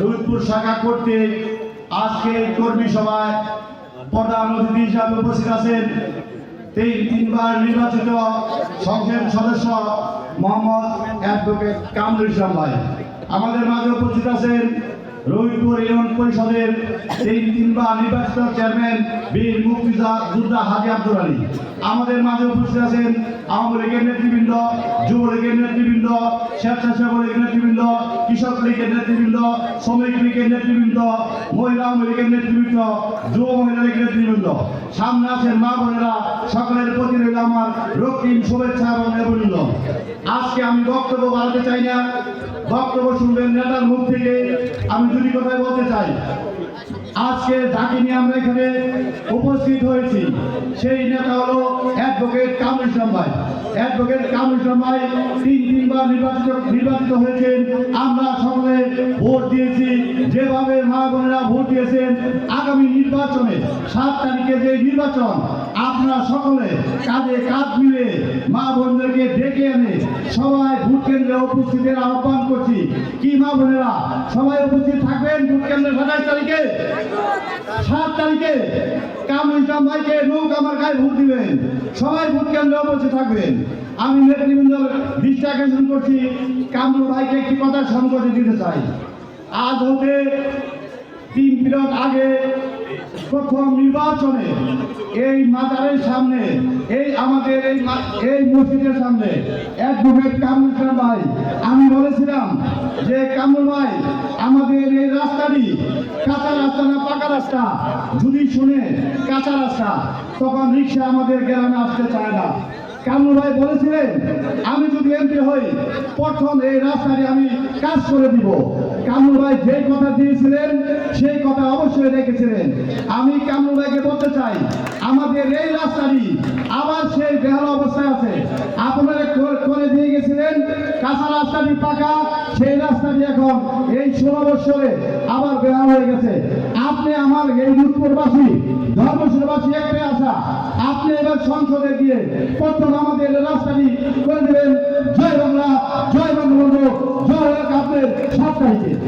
রুদপুর শাখা কর্তৃক আজকে কর্মী সভায় প্রধান অতিথি হিসাবে উপস্থিত আছেন। তিন, তিনবার নির্বাচিত সংসদ সদস্য মোহাম্মদ অ্যাডভোকেট কামরুল ইসলাম ভাই। আমাদের মাঝে উপস্থিত আছেন রহিপুর ইউনিয়ন পরিষদের তিন তিনবার নির্বাচিত চেয়ারম্যান বীর মুক্তিজা যোদ্ধা হাজি আব্দুল আলী। আমাদের মাঝে উপস্থিত আছেন আওয়ামী লীগের নেতৃবৃন্দ যুবলীগের নেতৃবৃন্দ, স্বেচ্ছাসেবক লীগের নেতৃবৃন্দ, কৃষক লীগের নেতৃবৃন্দ, শ্রমিক লীগের নেতৃবৃন্দ, মহিলা আওয়ামী লীগের নেতৃবৃন্দ, যুব মহিলা লীগের নেতৃবৃন্দ। সামনে আছেন মা বোনেরা সকলের আমার রক্তিম শুভেচ্ছা এবং অভিনন্দন। আজকে আমি বক্তব্য বাড়াতে চাই না। বক্তব্য শুনবেন নেতার মুখ থেকে। আমি দুটি বলতে চাই। আজকে যাকে নিয়ে আমরা এখানে উপস্থিত হয়েছি, সেই নেতা হলো অ্যাডভোকেট কামরুল অ্যাডভোকেট কামরুল তিন, তিনবার নির্বাচিত নির্বাচিত হয়েছেন। আমরা সকলে ভোট দিয়েছি। যেভাবে মা বোনেরা ভোট দিয়েছেন, আগামী নির্বাচনে সাত তারিখে যে নির্বাচন আপনারা সকলে কাঁধে কাঁধ মিলে মা বোনদেরকে ডেকে এনে সবাই ভোট কেন্দ্রে উপস্থিতের আহ্বান করছি। কি মা বোনেরা? সবাই উপস্থিত থাকবেন ভোট কেন্দ্রে সাতাশ তারিখে? সাত তারিখে কামরুল ভাইকে নৌক আমার গায়ে ভোট দিবেন। সবাই ভোট কেন্দ্রে উপস্থিত থাকবেন। আমি নেতৃবৃন্দর দৃষ্টি করছি। কামরুল ভাইকে একটি কথা সংকটে দিতে চাই। আজ হতে তিন পিরিয়ড আগে প্রথম নির্বাচনে এই মাজারের সামনে, এই আমাদের এই এই মসজিদের সামনে অ্যাডভোকেট কামরুল ভাই, আমি বলেছিলাম যে কামরুল ভাই, আমাদের এই রাস্তাটি কাঁচা রাস্তা না পাকা রাস্তা? যদি শুনে কাঁচা রাস্তা, তখন রিক্সা আমাদের গ্রামে আসতে চায় না। কামরুল ভাই বলেছিলেন, আমি যদি এমপি হই, প্রথম এই রাস্তাটি আমি কাজ করে দিব। কামরুল ভাই যে কথা দিয়েছিলেন, সেই কথা অবশ্যই রেখেছিলেন। আমি কামরুল ভাইকে বলতে চাই, আমাদের এই রাস্তাটি আবার সেই বেহাল অবস্থায় আছে। আপনারা করে- করে দিয়ে গেছিলেন, কাঁচা রাস্তাটি পাকা, সেই রাস্তাটি এখন এই ষোলো বছরে আবার বেহাল হয়ে গেছে। আপনি আমার এই রূপপুরবাসী ধর্মশীলবাসী একটাই আশা, আপনি এবার সংসদে গিয়ে প্রথম আমাদের রাস্তাটি করে দেবেন। জয় বাংলা, জয় বঙ্গবন্ধু, জয় হোক আপনার তারিখে